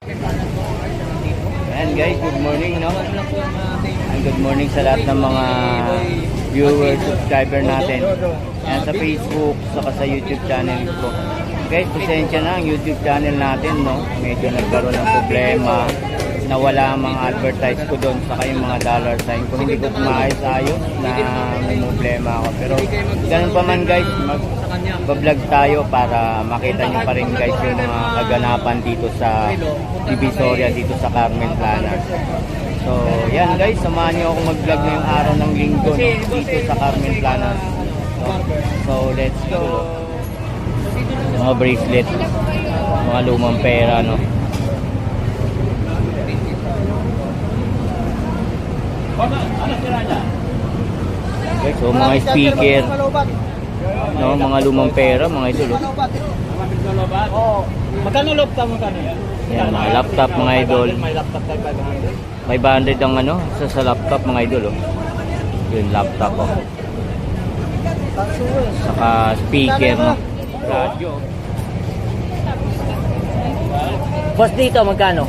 Ayan guys, good morning no? And good morning sa lahat ng mga viewers, subscriber natin. Ayan sa Facebook, saka sa YouTube channel ko. Guys, pasensya na ang YouTube channel natin no? Medyo nagkaroon ng problema. Nawala ang mga advertise ko doon, saka yung mga dollar sign. Kung hindi ko maayos-ayos na may problema ako. Pero ganun pa man guys, mag vlog tayo para makita nyo pa rin guys yung mga kaganapan dito sa Divisoria, dito sa Carmen Plana. So, yan guys, samahan nyo ako mag-vlog ngayong araw ng linggo no, dito sa Carmen Plana. So, so, let's go. Mga bracelet, mga lumang pera, no. Guys, so mga speaker, no, mga lumang pera, mga idol. oh. Oo. Magkano loob ka magkano yan? Mga laptop, mga idol. May laptop tayo 500. May banded ang ano, sa, sa laptop mga idol oh. Yun, laptop oh. Saka speaker no. Radio. Boss dito magkano?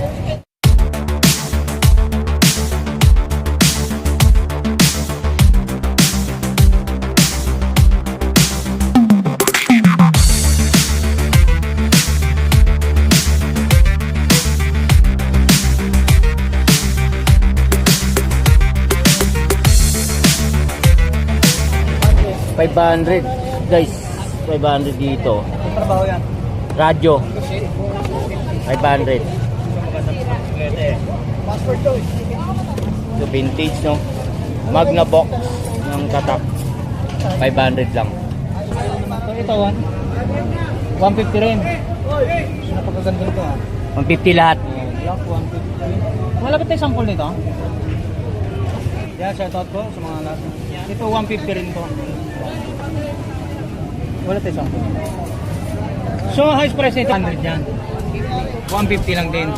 Five hundred guys. 500 dito. Trabaho yan. Radio. 500. Passport to. So vintage no. Magna box ng tatak. 500 lang. So ito, 1. 150 rin. Napakaganda nito ah. 150 lahat. Black 150. Malapit tayo sample nito. Yan, shoutout ko sa mga lahat. Ito 150 rin to. Wala tayo sample. So, highest price nito 100 yan. 150 lang din.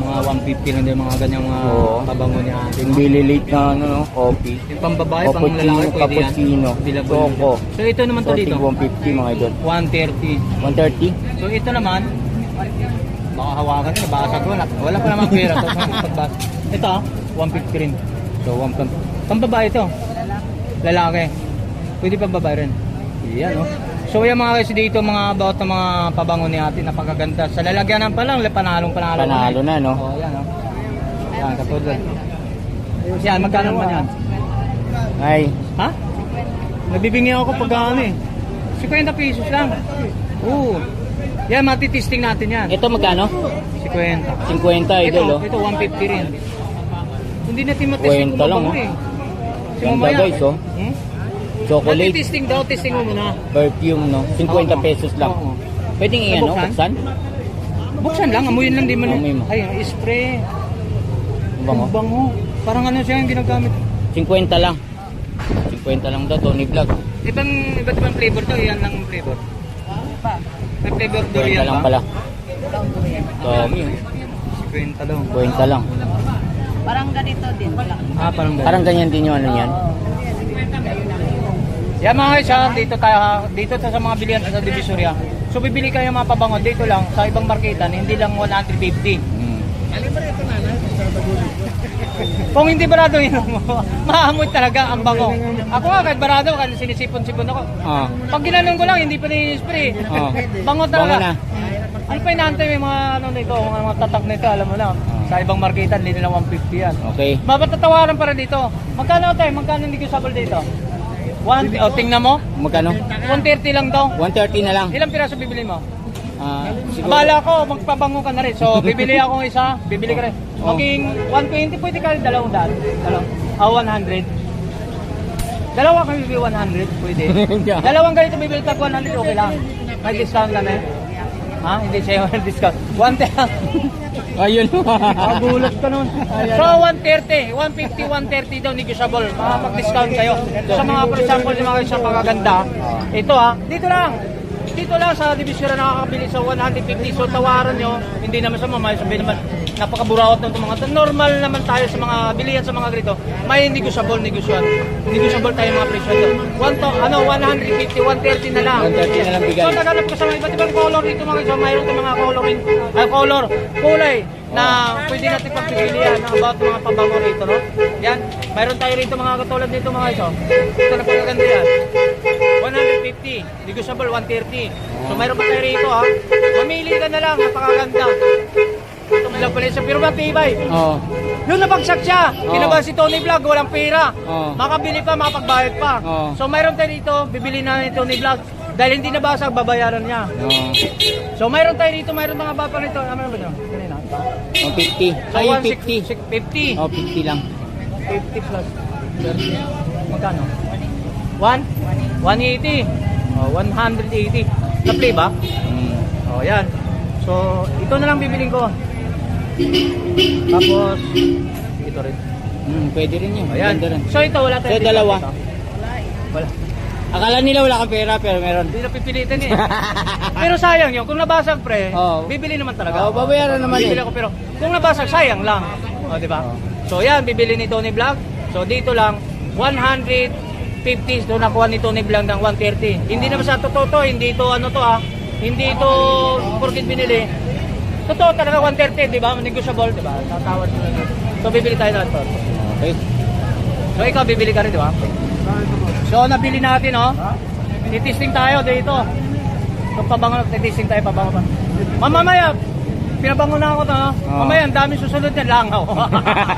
Mga 150 lang din mga ganyang mga Oo. pabango niya. Yung bililate na ano no, coffee. Yung pambabae, pang Cappuccino, lalaki, pwede yan. cappuccino, choco. yan. So ito naman to dito. tig 150 mga idol. 130. 130? So ito naman, baka hawakan nila, basag wala. Wala pa naman pera to. Pagbas. Ito ah, 150 rin. So 150. Pambabae ito. Lalaki. Pwede pa babae rin. Yan oh. So yan mga kasi dito mga about ng mga pabango ni ate napakaganda. Sa lalagyanan pa lang, panalong panalo. Panalo na no. Oh, yan oh. Yan, katulad. Yan, magkano naman yan? Ay, Ha? Nabibingi ako pag ano eh. 50 pesos lang. Oo. Yan, matitesting natin yan. ito magkano? 50. 50 idol oh. Ito, ito 150 rin. Hindi natin matesting 50 lang, mabango oh. eh. Si Ganda, mamaya- guys, oh. Hmm? Chocolate, Matitesting daw, testing mo muna. perfume no. 50 Oo. pesos lang. Oo. Pwedeng i-ano, Nabuksan? buksan? Buksan lang, amuyin lang din man. Amoy mo. Ay, spray. Ang bango. Ang bango. Parang ano siya yung ginagamit. 50 lang. 50 lang daw, Tony Vlog. Ibang, iba't ibang flavor to, yan lang flavor. May flavor 50 durian lang pala. Dami. 50 daw. 50 lang. Parang ganito din. Ah, parang ganun. Parang ganyan din yung ano yan. Yan mga guys, ha, dito tayo ha, dito tayo sa mga bilihan sa Divisoria. So bibili kayo ng mga pabango dito lang sa ibang marketan, hindi lang 150. Mm. Kung hindi barado yun mo, maamoy talaga ang bango. Ako nga kahit barado, kahit sinisipon-sipon ako. Ah. Pag ginanong ko lang, hindi pa ni-spray. Oh. Bango Bango talaga. na. Ano pa inaantay may mga ano nito, mga, mga tatak nito, alam mo na. Sa ibang marketan, hindi nila 150 yan. Okay. Mapatatawaran para dito. Magkano tayo? Magkano negotiable dito? One, oh, tingnan mo. Magkano? 130 lang daw. 130 na lang. Ilang piraso bibili mo? Ah, siguro. Abala ko, magpabango ka na rin. So, bibili ako ng isa, bibili ka rin. Oh. Maging 120, pwede ka rin dalawang daan. Dalawang, ah, 100. Dalawa ka bibili 100, pwede. Dalawang ganito bibili tag 100, okay lang. May discount kami. Ha? Hindi siya yung discount. 110. Ayun. Magulat ka nun. So, 130. 150, 130 daw negotiable. Mga mag-discount kayo. Sa mga, for example, yung mga isang magaganda. Ito ha, dito lang. Dito lang sa division na nakakabili sa 150. So tawaran nyo, hindi naman sa mamay, sabihin naman, napakaburawat ng mga. Normal naman tayo sa mga bilihan sa mga grito. May negotiable, negotiable. Negotiable tayo mga presyo. One to, ano, 150, 130 na lang. 130 na lang bigay. So naghanap ka sa mga iba't ibang color dito mga iso. Mayroon ka mga coloring, ay color, kulay na pwede natin pagpipilian ng about mga pabango rito, no? Yan, mayroon tayo rito mga katulad dito mga iso. Ito na pagkaganda yan. 150, negotiable 130. So mayroon pa tayo rito ha. Mamili ka na lang, napakaganda. Ito may lang pala isa, pero matibay. Oo. Yung nabagsak siya, Oo. kinabahan si Tony Vlog, walang pera. Oo. Makabili pa, makapagbayad pa. Oo. So mayroon tayo dito, bibili na ni Tony Vlog. Dahil hindi nabasag, babayaran niya. Oo. So mayroon tayo dito, mayroon mga bapa rito. Ano ba ito? Kanina. Oh, 50. So, Ay, 160, 50. 50. Oh, 50 lang. 50 plus 30. Magkano? 1? 180. Oh, 180. Na-play ba? Mm. Oh, yan. So, ito na lang bibiling ko. Tapos, ito rin. Mm, pwede rin yun. Ayan. Ganda rin. So, ito wala tayo. So, dito. dalawa. Ito. Wala. Akala nila wala kang pera, pero meron. Hindi na pipilitin eh. pero sayang yun. Kung nabasag pre, Oo. bibili naman talaga. Oo, babayaran naman Bibili eh. ako pero kung nabasag, sayang lang. O, di ba? Oo. So, yan, bibili ni Tony Vlog. So, dito lang, 150 doon nakuha ni Tony ng 130. Hindi naman sa totoo to, hindi to ano to ah. Hindi to porkit binili. Totoo talaga 130, di ba? Negotiable, di ba? Tatawad mo lang. So, bibili tayo na ito. Okay. So, ikaw bibili ka rin, di ba? So, nabili natin, oh. Titisting tayo dito. So, pabango, titisting tayo, pabango pa. Mamamaya, pinabango na ako to, no? Oo. Mamaya, ang dami susunod niyan, langaw.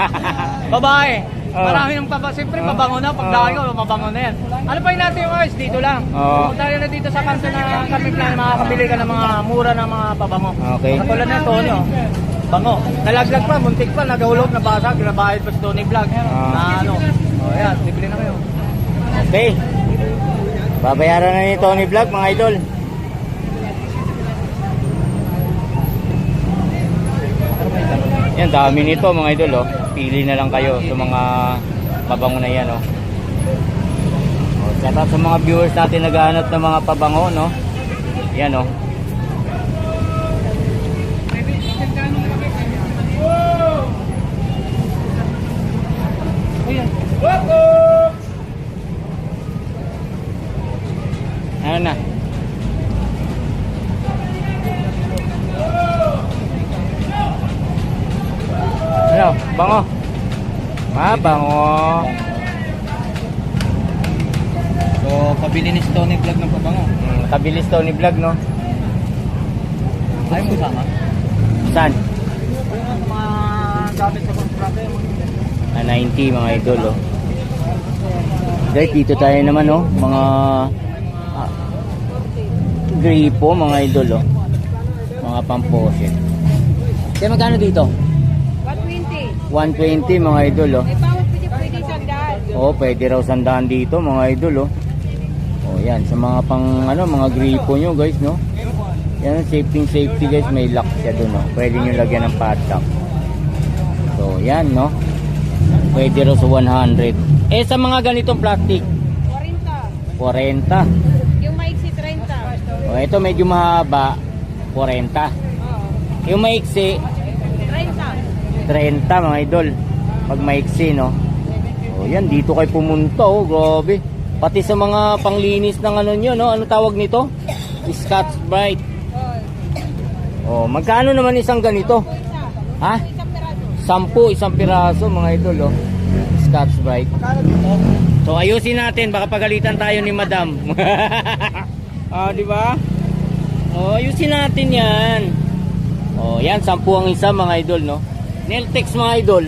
Babae. Oo. Marami ng paba. Siyempre, Oo. mabango na. Pag Oo. dahil ko, mabango na yan. Ano pa yung natin yung guys? Dito lang. Kung tayo na dito sa kanto na kami plan, makakabili ka ng mga mura ng mga pabango. Okay. Katulad na ito, no? Bango. Nalaglag pa, muntik pa, nagahulog, nabasag, nabayad pa si Tony Vlog. Ah. Na ano. O yan, bibili na kayo. Okay. Babayaran na ni Tony Vlog, mga idol. Yan, dami nito mga idol, oh. Pili na lang kayo sa mga pabango na yan, oh. oh shout out sa mga viewers natin naghahanap ng mga pabango, no? Yan, oh. Bango? Ah, bango. So, pabili ni si Tony Vlog ng pabango. Hmm, kabilis to ni vlog, no? Ayaw mo sama? Saan? mga gamit sa kontrata Ah, 90 mga idol, oh. Guys, dito tayo naman, oh. Mga ah, gripo, mga idol, oh. Mga pamposit. Kaya magkano dito? 120. 120 mga idol, oh. Bawat pwede raw sandaan dito mga idol, oh. Oh, yan sa mga pang ano, mga gripo nyo, guys, no. Yan safety safety guys, may lock siya doon, no. Pwede niyo lagyan ng padlock. So, yan, no. Pwede raw sa 100. Eh sa mga ganitong plastic, 40. 40. Yung maiksi 30. Oh, ito medyo mahaba, 40. Oo. Yung maiksi, 30. 30 mga idol. Pag maiksi, no. Oh, yan dito kayo pumunta, oh, grabe. Pati sa mga panglinis ng ano nyo, no? Ano tawag nito? Scotch Brite. Oh, magkano naman isang ganito? Ha? Sampu, isang piraso, mga idol, oh. Scotch Brite. So, ayusin natin, baka pagalitan tayo ni Madam. ah, di ba? Oh, ayusin natin 'yan. Oh, 'yan, sampu ang isa, mga idol, no? Neltex, mga idol.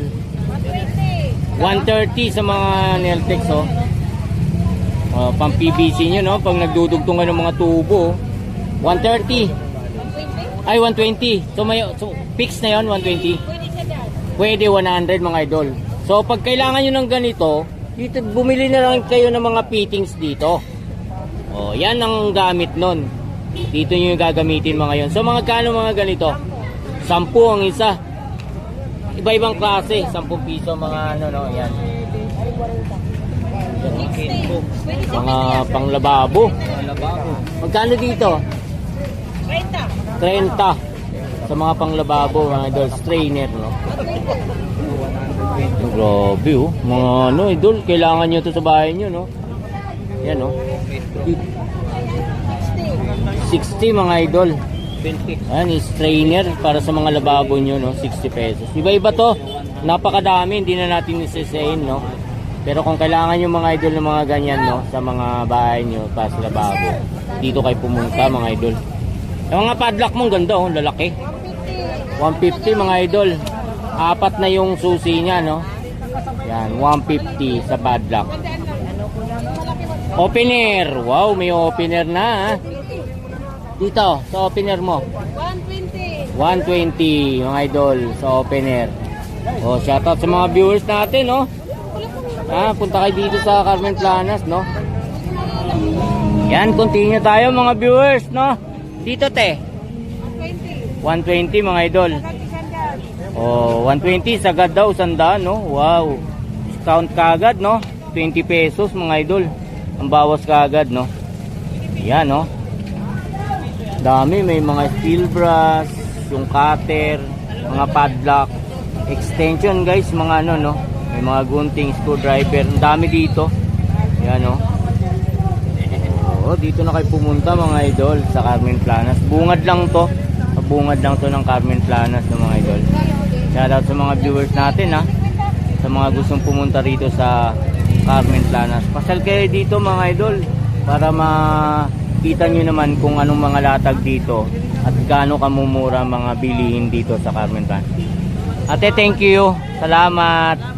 120. 130 sa mga Neltex, oh. Oh, pang PVC nyo, no? Pag nagdudugtong ng mga tubo, oh. 130. 120. Ay, 120. So, may, so fix na yon 120. Pwede siya dyan. Pwede 100 mga idol. So pag kailangan nyo ng ganito, dito bumili na lang kayo ng mga fittings dito. Oh, yan ang gamit nun. Dito nyo yung gagamitin mga yon. So mga kano mga ganito? 10 ang isa. Iba-ibang klase, 10 piso mga ano no, yan. 60. Pwede siya Mga panglababo. Lababo. Magkano dito? 30. 30 sa mga panglababo mga idol strainer no grabe oh mga ano idol kailangan nyo to sa bahay nyo no yan oh 60 mga idol 20. Ayan, is trainer para sa mga lababo nyo, no? 60 pesos. Iba-iba to. Napakadami, hindi na natin isisayin, no? Pero kung kailangan yung mga idol ng mga ganyan, no? Sa mga bahay nyo, para sa lababo. Dito kayo pumunta, mga idol. Yung mga padlock mo, ang ganda, oh. Lalaki. 150, mga idol. Apat na yung susi niya, no? Yan, 150 sa padlock. Opener. Wow, may opener na, ha? Dito, sa opener mo. 120. 120 mga idol sa opener. Oh, shoutout sa mga viewers natin, no? Ah, punta kayo dito sa Carmen Planas, no? Yan, continue tayo mga viewers, no? Dito, te. 120. 120 mga idol. Oh, 120 sagad daw sandaan, no? Wow. Discount kagad, no? 20 pesos mga idol. Ang bawas kagad, no? Yan, no? Dami, may mga steel brass, yung cutter, mga padlock, extension guys, mga ano, no? May mga gunting, screwdriver. Ang dami dito. Yan? Oh, dito na kayo pumunta mga idol sa Carmen Planas. Bungad lang to. Bungad lang to ng Carmen Planas ng mga idol. Shoutout sa mga viewers natin ha. Sa mga gustong pumunta rito sa Carmen Planas. Pasal kayo dito mga idol para makita nyo naman kung anong mga latag dito at gaano kamumura mga bilihin dito sa Carmen Planas. Ate, thank you. Salamat.